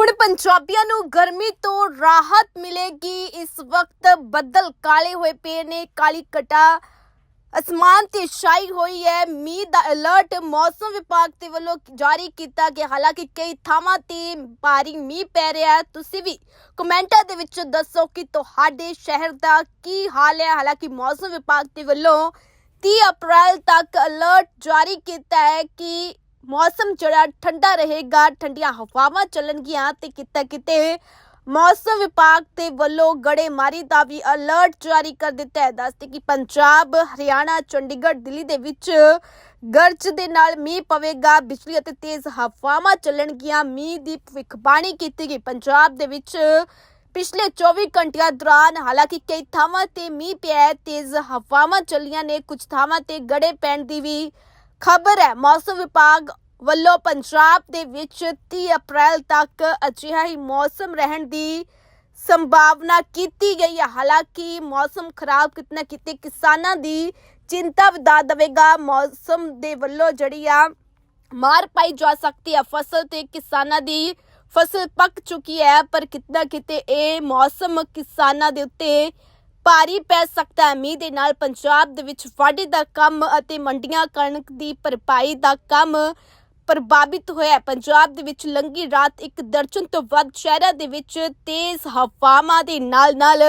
ਹੁਣ ਪੰਜਾਬੀਆਂ ਨੂੰ ਗਰਮੀ ਤੋਂ ਰਾਹਤ ਮਿਲੇਗੀ। ਇਸ ਵਕਤ ਬੱਦਲ ਕਾਲੇ ਹੋਏ ਪਏ ਨੇ, ਕਾਲੀ ਕਟਾ ਅਸਮਾਨ ਤੇ ਛਾਈ ਹੋਈ ਹੈ। ਮੀਂਹ ਦਾ ਅਲਰਟ ਮੌਸਮ ਵਿਭਾਗ ਦੇ ਵੱਲੋਂ ਜਾਰੀ ਕੀਤਾ ਗਿਆ। ਹਾਲਾਂਕਿ ਕਈ ਥਾਵਾਂ ਤੇ ਭਾਰੀ ਮੀਂਹ ਪੈ ਰਿਹਾ ਹੈ। ਤੁਸੀਂ ਵੀ ਕਮੈਂਟਾਂ ਦੇ ਵਿੱਚ ਦੱਸੋ ਕਿ ਤੁਹਾਡੇ ਸ਼ਹਿਰ ਦਾ ਕੀ ਹਾਲ ਹੈ। ਹਾਲਾਂਕਿ ਮੌਸਮ ਵਿਭਾਗ ਦੇ ਵੱਲੋਂ 30 ਅਪ੍ਰੈਲ ਤੱਕ ਅਲਰਟ ਜਾਰੀ ਕੀਤਾ ਹੈ ਕਿ ਮੌਸਮ ਜਿਹੜਾ ਠੰਡਾ ਰਹੇਗਾ, ਠੰਡੀਆਂ ਹਵਾਵਾਂ ਚੱਲਣਗੀਆਂ ਤੇ ਕਿਤੇ ਕਿਤੇ ਮੌਸਮ ਵਿਭਾਗ ਦੇ ਵੱਲੋਂ ਗੜੇਮਾਰੀ ਦਾ ਵੀ ਅਲਰਟ ਜਾਰੀ ਕਰ ਦਿੱਤਾ ਹੈ। ਦੱਸਦੇ ਕਿ ਪੰਜਾਬ, ਹਰਿਆਣਾ, ਚੰਡੀਗੜ੍ਹ, ਦਿੱਲੀ ਦੇ ਵਿੱਚ ਗਰਜ ਦੇ ਨਾਲ ਮੀਂਹ ਪਵੇਗਾ, ਬਿਜਲੀ ਅਤੇ ਤੇਜ਼ ਹਵਾਵਾਂ ਚੱਲਣਗੀਆਂ, ਮੀਂਹ ਦੀ ਭਵਿੱਖਬਾਣੀ ਕੀਤੀ ਗਈ। ਪੰਜਾਬ ਦੇ ਵਿੱਚ ਪਿਛਲੇ 24 ਘੰਟਿਆਂ ਦੌਰਾਨ ਹਾਲਾਂਕਿ ਕਈ ਥਾਵਾਂ ਤੇ ਮੀਂਹ ਪਿਆ ਤੇਜ਼ ਹਵਾਵਾਂ ਚੱਲੀਆਂ ਨੇ, ਕੁਝ ਥਾਵਾਂ ਤੇ ਗੜੇ ਪੈਣ ਦੀ ਵੀ ਖਬਰ ਹੈ, ਮੌਸਮ ਵਿਭਾਗ ਵੱਲੋਂ ਪੰਜਾਬ ਦੇ ਵਿੱਚ 30 ਅਪ੍ਰੈਲ ਤੱਕ ਅਜਿਹਾ ਹੀ ਮੌਸਮ ਰਹਿਣ ਦੀ ਸੰਭਾਵਨਾ ਕੀਤੀ ਗਈ ਹੈ। ਹਾਲਾਂਕਿ ਮੌਸਮ ਖਰਾਬ ਕਿਤਨਾ ਕਿਤੇ ਕਿਸਾਨਾਂ ਦੀ ਚਿੰਤਾ ਵਧਾ ਦੇਵੇਗਾ। ਮੌਸਮ ਦੇ ਵੱਲੋਂ ਜਿਹੜੀ ਆ ਮਾਰ ਪਾਈ ਜਾ ਸਕਦੀ ਹੈ। ਫਸਲ ਤੇ ਕਿਸਾਨਾਂ ਦੀ ਫਸਲ ਪੱਕ ਚੁੱਕੀ ਹੈ, ਪਰ ਕਿਤਨਾ ਕਿਤੇ ਇਹ ਮੌਸਮ ਕਿਸਾਨਾਂ ਦੇ ਉੱਤੇ ਭਾਰੀ ਪੈ ਸਕਦਾ ਹੈ। ਮੀਂਹ ਦੇ ਨਾਲ ਪੰਜਾਬ ਦੇ ਵਿੱਚ ਵਾਢੀ ਦਾ ਕੰਮ ਅਤੇ ਮੰਡੀਆਂ ਕਣਕ ਦੀ ਭਰਪਾਈ ਦਾ ਕੰਮ ਪ੍ਰਭਾਵਿਤ ਹੋਇਆ ਪੰਜਾਬ ਦੇ ਵਿੱਚ ਲੰਗੀ ਰਾਤ ਇੱਕ ਦਰਜਨ ਤੋਂ ਵੱਧ ਸ਼ਹਿਰਾਂ ਦੇ ਵਿੱਚ ਤੇਜ਼ ਹਵਾਵਾਂ ਦੇ ਨਾਲ ਨਾਲ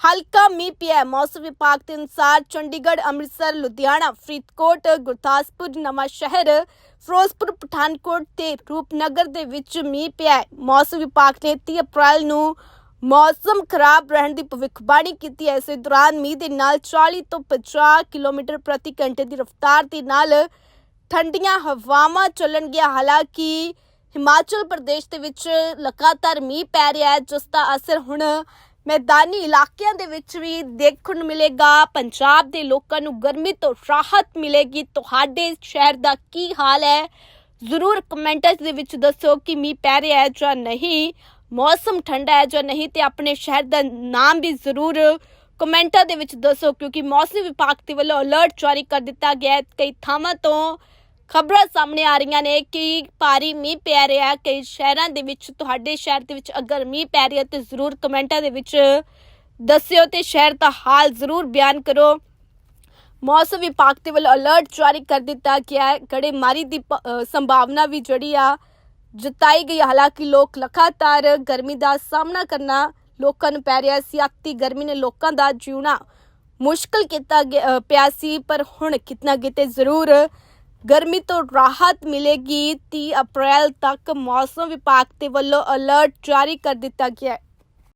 ਹਲਕਾ ਮੀਂਹ ਪਿਆ ਮੌਸਮ ਵਿਭਾਗ ਦੇ ਅਨੁਸਾਰ ਚੰਡੀਗੜ੍ਹ, ਅੰਮ੍ਰਿਤਸਰ, ਲੁਧਿਆਣਾ, ਫਰੀਦਕੋਟ, ਗੁਰਦਾਸਪੁਰ, ਨਵਾਂ ਸ਼ਹਿਰ, ਫਿਰੋਜ਼ਪੁਰ, ਪਠਾਨਕੋਟ ਤੇ ਰੂਪਨਗਰ ਦੇ ਵਿੱਚ ਮੀਂਹ ਪਿਆ ਮੌਸਮ ਵਿਭਾਗ ਨੇ 30 ਅਪ੍ਰੈਲ ਨੂੰ ਮੌਸਮ ਖਰਾਬ ਰਹਿਣ ਦੀ ਭਵਿੱਖਬਾਣੀ ਕੀਤੀ ਹੈ। ਇਸੇ ਦੌਰਾਨ ਮੀਂਹ ਦੇ ਨਾਲ 40 ਤੋਂ 50 ਕਿਲੋਮੀਟਰ ਪ੍ਰਤੀ ਘੰਟੇ ਦੀ ਰਫ਼ਤਾਰ ਦੇ ਨਾਲ ਠੰਡੀਆਂ ਹਵਾਵਾਂ ਚੱਲਣਗੀਆਂ ਹਾਲਾਂਕਿ ਹਿਮਾਚਲ ਪ੍ਰਦੇਸ਼ ਦੇ ਵਿੱਚ ਲਗਾਤਾਰ ਮੀਂਹ ਪੈ ਰਿਹਾ ਹੈ, ਜਿਸ ਦਾ ਅਸਰ ਹੁਣ ਮੈਦਾਨੀ ਇਲਾਕਿਆਂ ਦੇ ਵਿੱਚ ਵੀ ਦੇਖਣ ਨੂੰ ਮਿਲੇਗਾ। ਪੰਜਾਬ ਦੇ ਲੋਕਾਂ ਨੂੰ ਗਰਮੀ ਤੋਂ ਰਾਹਤ ਮਿਲੇਗੀ। ਤੁਹਾਡੇ ਸ਼ਹਿਰ ਦਾ ਕੀ ਹਾਲ ਹੈ? ਜ਼ਰੂਰ ਕਮੈਂਟਸ ਦੇ ਵਿੱਚ ਦੱਸੋ ਕਿ ਮੀਂਹ ਪੈ ਰਿਹਾ ਹੈ ਜਾਂ ਨਹੀਂ। ਮੌਸਮ ਠੰਡਾ ਹੈ ਜਾਂ ਨਹੀਂ ਤੇ ਆਪਣੇ ਸ਼ਹਿਰ ਦਾ ਨਾਮ ਵੀ ਜ਼ਰੂਰ ਕਮੈਂਟਾਂ ਦੇ ਵਿੱਚ ਦੱਸੋ, ਕਿਉਂਕਿ ਮੌਸਮ ਵਿਭਾਗ ਦੇ ਵੱਲੋਂ ਅਲਰਟ ਜਾਰੀ ਕਰ ਦਿੱਤਾ ਗਿਆ ਹੈ। ਕਈ ਥਾਵਾਂ ਤੋਂ ਖਬਰਾਂ ਸਾਹਮਣੇ ਆ ਰਹੀਆਂ ਨੇ ਕਿ ਭਾਰੀ ਮੀਂਹ ਪੈ ਰਿਹਾ ਕਈ ਸ਼ਹਿਰਾਂ ਦੇ ਵਿੱਚ, ਤੁਹਾਡੇ ਸ਼ਹਿਰ ਦੇ ਵਿੱਚ ਅਗਰ ਮੀਂਹ ਪੈ ਰਿਹਾ ਤੇ ਜ਼ਰੂਰ ਕਮੈਂਟਾਂ ਦੇ ਵਿੱਚ ਦੱਸਿਓ ਤੇ ਸ਼ਹਿਰ ਦਾ ਹਾਲ ਜ਼ਰੂਰ ਬਿਆਨ ਕਰੋ। ਮੌਸਮ ਵਿਭਾਗ ਦੇ ਵੱਲੋਂ ਅਲਰਟ ਜਾਰੀ ਕਰ ਦਿੱਤਾ ਗਿਆ ਹੈ। ਗੜੇਮਾਰੀ ਦੀ ਪ- ਸੰਭਾਵਨਾ ਵੀ ਜਿਹੜੀ ਆ। ਜਤਾਈ ਗਈ। ਹਾਲਾਂਕਿ ਲੋਕ ਲਗਾਤਾਰ ਗਰਮੀ ਦਾ ਸਾਹਮਣਾ ਕਰਨਾ ਲੋਕਾਂ ਨੂੰ ਪੈ ਰਿਹਾ ਸੀ। ਅਤੀ ਗਰਮੀ ਨੇ ਲੋਕਾਂ ਦਾ ਜਿਉਣਾ ਮੁਸ਼ਕਲ ਕੀਤਾ ਗਿਆ- ਪਿਆ ਸੀ। ਪਰ ਹੁਣ ਕਿਤਨਾ ਕਿਤੇ ਜ਼ਰੂਰ ਗਰਮੀ ਤੋਂ ਰਾਹਤ ਮਿਲੇਗੀ। 30 ਅਪ੍ਰੈਲ ਤੱਕ ਮੌਸਮ ਵਿਭਾਗ ਦੇ ਵੱਲੋਂ ਅਲਰਟ ਜਾਰੀ ਕਰ ਦਿੱਤਾ ਗਿਆ ਹੈ।